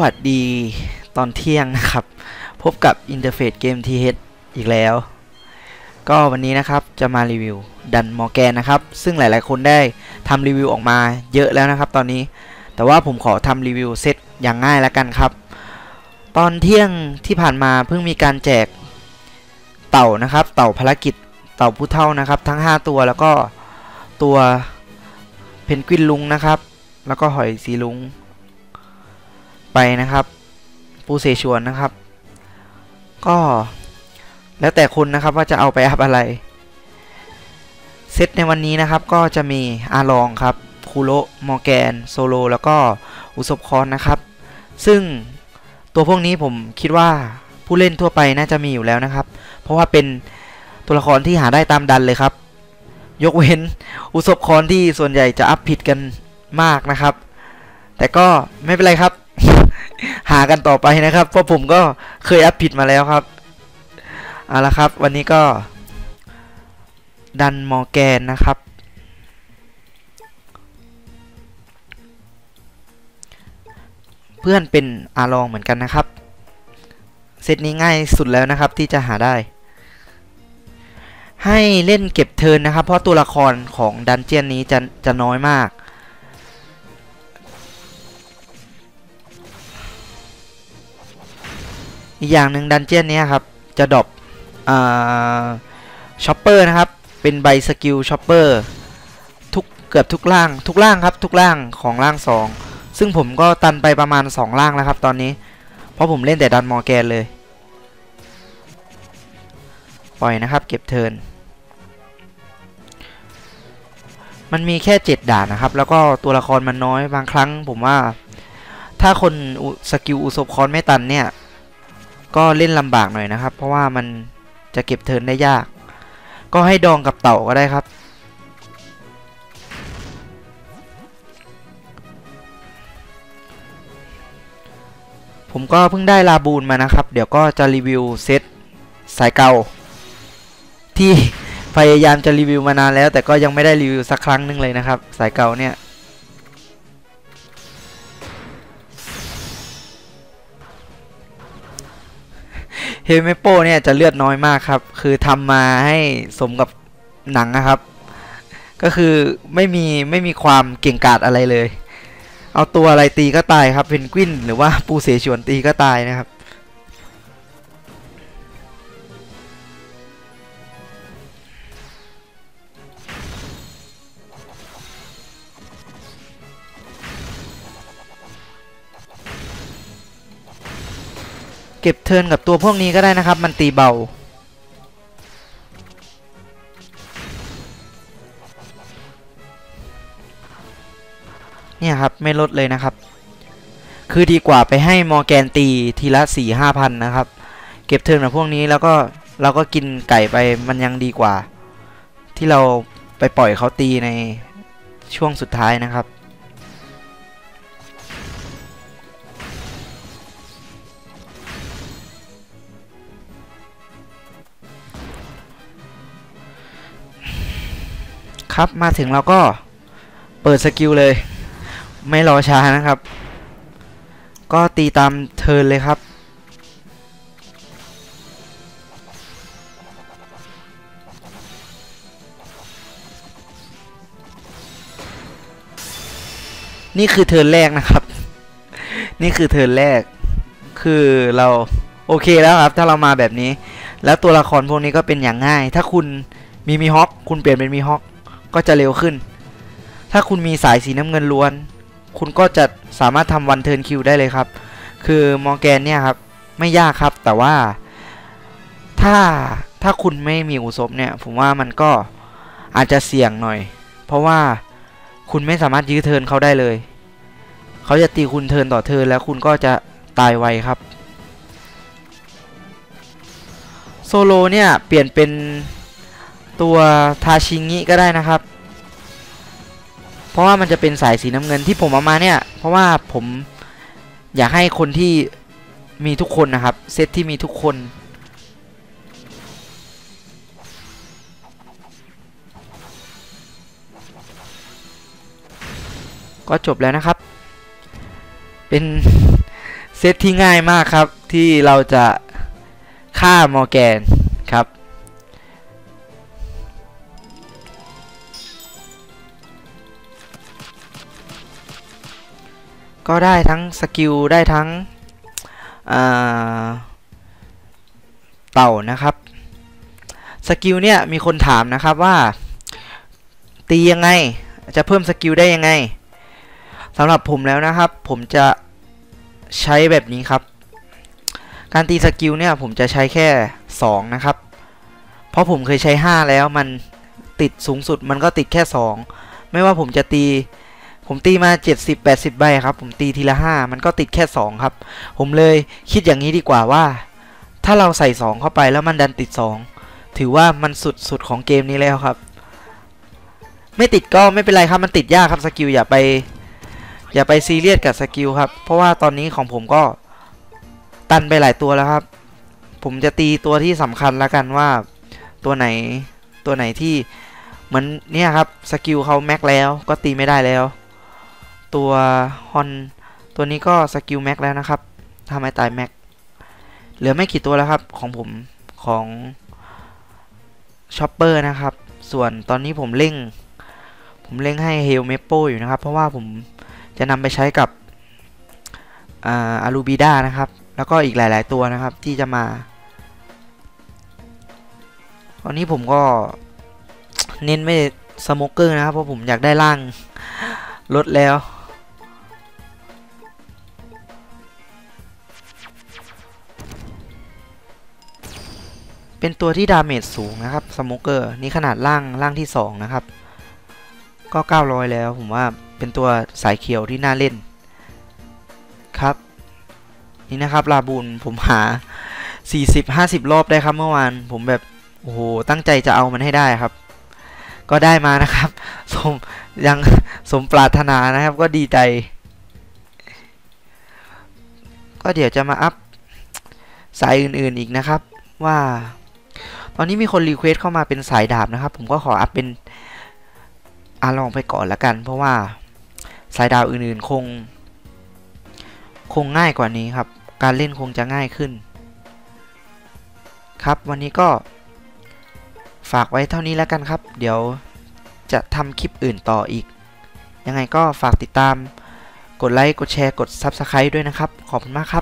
วัสดีตอนเที่ยงนะครับ พบกับอินเทอร์เฟซเกม TH อีกแล้ว ก็วันนี้นะครับจะมารีวิวดันมอร์แกนนะครับ ซึ่งหลายๆคนได้ทำรีวิวออกมาเยอะแล้วนะครับตอนนี้ แต่ว่าผมขอทำรีวิวเซตอย่างง่ายแล้วกันครับ ตอนเที่ยงที่ผ่านมาเพิ่งมีการแจกเต่านะครับ เต่าภารกิจเต่าผู้เท่านะครับ ทั้ง 5 ตัวแล้วก็ตัวเพนกวินลุงนะครับ แล้วก็หอยสีลุง ไปนะครับ ปูเสฉวนนะครับ ก็แล้วแต่คุณนะครับว่าจะเอาไปอัพอะไร เซตในวันนี้นะครับก็จะมีอาลองครับคูโรมอร์แกน โซโล แล้วก็อุศบคอนนะครับ ซึ่งตัวพวกนี้ผมคิดว่าผู้เล่นทั่วไปน่าจะมีอยู่แล้วนะครับ เพราะว่าเป็นตัวละครที่หาได้ตามดันเลยครับ ยกเว้นอุศบคอนที่ส่วนใหญ่จะอัพผิดกันมากนะครับ แต่ก็ไม่เป็นไรครับ หากันต่อไปนะครับ เพราะผมก็เคยอัพผิดมาแล้วครับเอาละครับ วันนี้ก็ ดันมอแกนนะครับ เพื่อนเป็นอาลองเหมือนกันนะครับ เซตนี้ง่ายสุดแล้วนะครับที่จะหาได้ ให้เล่นเก็บเทินนะครับ เพราะตัวละครของดันเจียนนี้จะจะน้อยมาก อีกอย่างหนึ่งดันเจียนนี้ครับ จะดรอปช็อปเปอร์นะครับ เป็นใบสกิลช็อปเปอร์ทุกเกือบทุกล่างทุกล่างครับทุกล่างของล่าง 2 ซึ่งผมก็ตันไปประมาณ 2 ล่างแล้วครับตอนนี้ เพราะผมเล่นแต่ดันมอร์แกนเลย ปล่อยนะครับ เก็บเทินมันมีแค่ 7 ด่านนะครับ แล้วก็ตัวละครมันน้อยบางครั้งผมว่า ถ้าคนสกิลอุศบคอนไม่ตันเนี่ย ก็เล่นลำบากหน่อยนะครับ เพราะว่ามันจะเก็บเทินได้ยาก ก็ให้ดองกับเต่าก็ได้ครับ ผมก็เพิ่งได้ลาบูนมานะครับ เดี๋ยวก็จะรีวิวเซตสายเก่า ที่พยายามจะรีวิวมานานแล้ว แต่ก็ยังไม่ได้รีวิวสักครั้งนึงเลยนะครับ สายเก่าเนี่ย เฮเมโปเนี่ยจะเลือดน้อยมากครับ คือทำมาให้สมกับหนังนะครับ ก็คือไม่มีไม่มีความเก่งกาจอะไรเลย เอาตัวอะไรตีก็ตายครับ เพนกวินหรือว่าปูเสฉวนตีก็ตายนะครับ เก็บเทิร์นกับตัวพวกนี้ก็ได้นะครับ มันตีเบา เนี่ยครับ ไม่ลดเลยนะครับ คือดีกว่าไปให้มอแกนตีทีละสี่ห้าพันนะครับ เก็บเทิร์นกับพวกนี้แล้วก็เราก็กินไก่ไปมันยังดีกว่า ที่เราไปปล่อยเขาตีในช่วงสุดท้ายนะครับ ครับมาถึงเราก็เปิดสกิลเลย ไม่รอช้านะครับ ก็ตีตามเทินเลยครับ นี่คือเทินแรกนะครับ นี่คือเทินแรก คือเราโอเคแล้วครับ ถ้าเรามาแบบนี้ แล้วตัวละครพวกนี้ก็เป็นอย่างง่าย ถ้าคุณมีมีฮอคคุณเปลี่ยนเป็นมีฮอค ก็จะเร็วขึ้น ถ้าคุณมีสายสีน้ำเงินล้วน คุณก็จะสามารถทำวันเทิร์นคิวได้เลยครับ คือมอร์แกนเนี่ยครับ ไม่ยากครับแต่ว่าถ้าถ้าคุณไม่มีอุศบเนี่ย ผมว่ามันก็อาจจะเสี่ยงหน่อย เพราะว่าคุณไม่สามารถยื้อเทิร์นเขาได้เลย เขาจะตีคุณเทิร์นต่อเทิร์นแล้วคุณก็จะตายไวครับ โซโลเนี่ย เปลี่ยนเป็น ตัวทาชิงิก็ได้นะครับ เพราะว่ามันจะเป็นสายสีน้ำเงินที่ผมเอามาเนี่ย เพราะว่าผมอยากให้คนที่มีทุกคนนะครับ เซตที่มีทุกคน ก็จบแล้วนะครับ เป็นเซตที่ง่ายมากครับที่เราจะฆ่ามอแกนครับ ก็ได้ทั้งสกิลได้ทั้งเต่านะครับสกิลเนี่ยมีคนถามนะครับว่า ตียังไงจะเพิ่มสกิลได้ยังไงสำหรับผมแล้วนะครับ ผมจะใช้แบบนี้ครับ การตีสกิลเนี่ยผมจะใช้แค่ 2 นะครับ เพราะผมเคยใช้ 5 แล้วมันติดสูงสุดมันก็ติดแค่ 2 ไม่ว่าผมจะตี ผมตีมา 70 80 ใบครับ ผมตีทีละ 5 มันก็ติดแค่ 2 ครับ ผมเลยคิดอย่างนี้ดีกว่าว่า ถ้าเราใส่ 2 เข้าไปแล้วมันดันติด 2 ถือว่ามันสุดสุดของเกมนี้แล้วครับ ไม่ติดก็ไม่เป็นไรครับ มันติดยากครับสกิลอย่าไป อย่าไปซีเรียสกับสกิลครับ เพราะว่าตอนนี้ของผมก็ตันไปหลายตัวแล้วครับ ผมจะตีตัวที่สำคัญแล้วกันว่าตัวไหนตัวไหนที่เหมือนเนี่ยครับสกิลเขาแม็กแล้วก็ตีไม่ได้แล้ว ตัวฮอนตัวนี้ก็สกิลแม็กแล้วนะครับทำไมตายแม็กเหลือไม่กี่ตัวแล้วครับของผมของช็อปเปอร์นะครับ ส่วนตอนนี้ผมเร่ง ผมเร่งให้เฮลเมโปอยู่นะครับ เพราะว่าผมจะนำไปใช้กับอารูบิด้านะครับ แล้วก็อีกหลาย ๆ ตัวนะครับที่จะมา ตอนนี้ผมก็เน้นไม่สโมเกอร์นะครับ เพราะผมอยากได้ร่างลดแล้ว เป็นตัวที่ดาเมจสูงนะครับสโมเกอร์นี่ขนาดล่างล่างที่ 2 นะครับ ก็ 900 แล้วผมว่าเป็นตัวสายเขียวที่น่าเล่นครับ นี่นะครับลาบูนผมหา 40-50 รอบได้ครับเมื่อวาน ผมแบบโอ้โหตั้งใจจะเอามันให้ได้ครับ ก็ได้มานะครับ สมยังสมปรารถนานะครับก็ดีใจ ก็เดี๋ยวจะมาอัพสายอื่นๆอีกนะครับว่า ตอนนี้มีคนรีเควสเข้ามาเป็นสายดาบนะครับ ผมก็ขออัพเป็นอาลองไปก่อนละกัน เพราะว่าสายดาวอื่นๆคง คงง่ายกว่านี้ครับ การเล่นคงจะง่ายขึ้น ครับวันนี้ก็ฝากไว้เท่านี้แล้วกันครับ เดี๋ยวจะทำคลิปอื่นต่ออีก ยังไงก็ฝากติดตาม กดไลค์ กดแชร์ กด Subscribe ด้วยนะครับ ขอบคุณมากครับ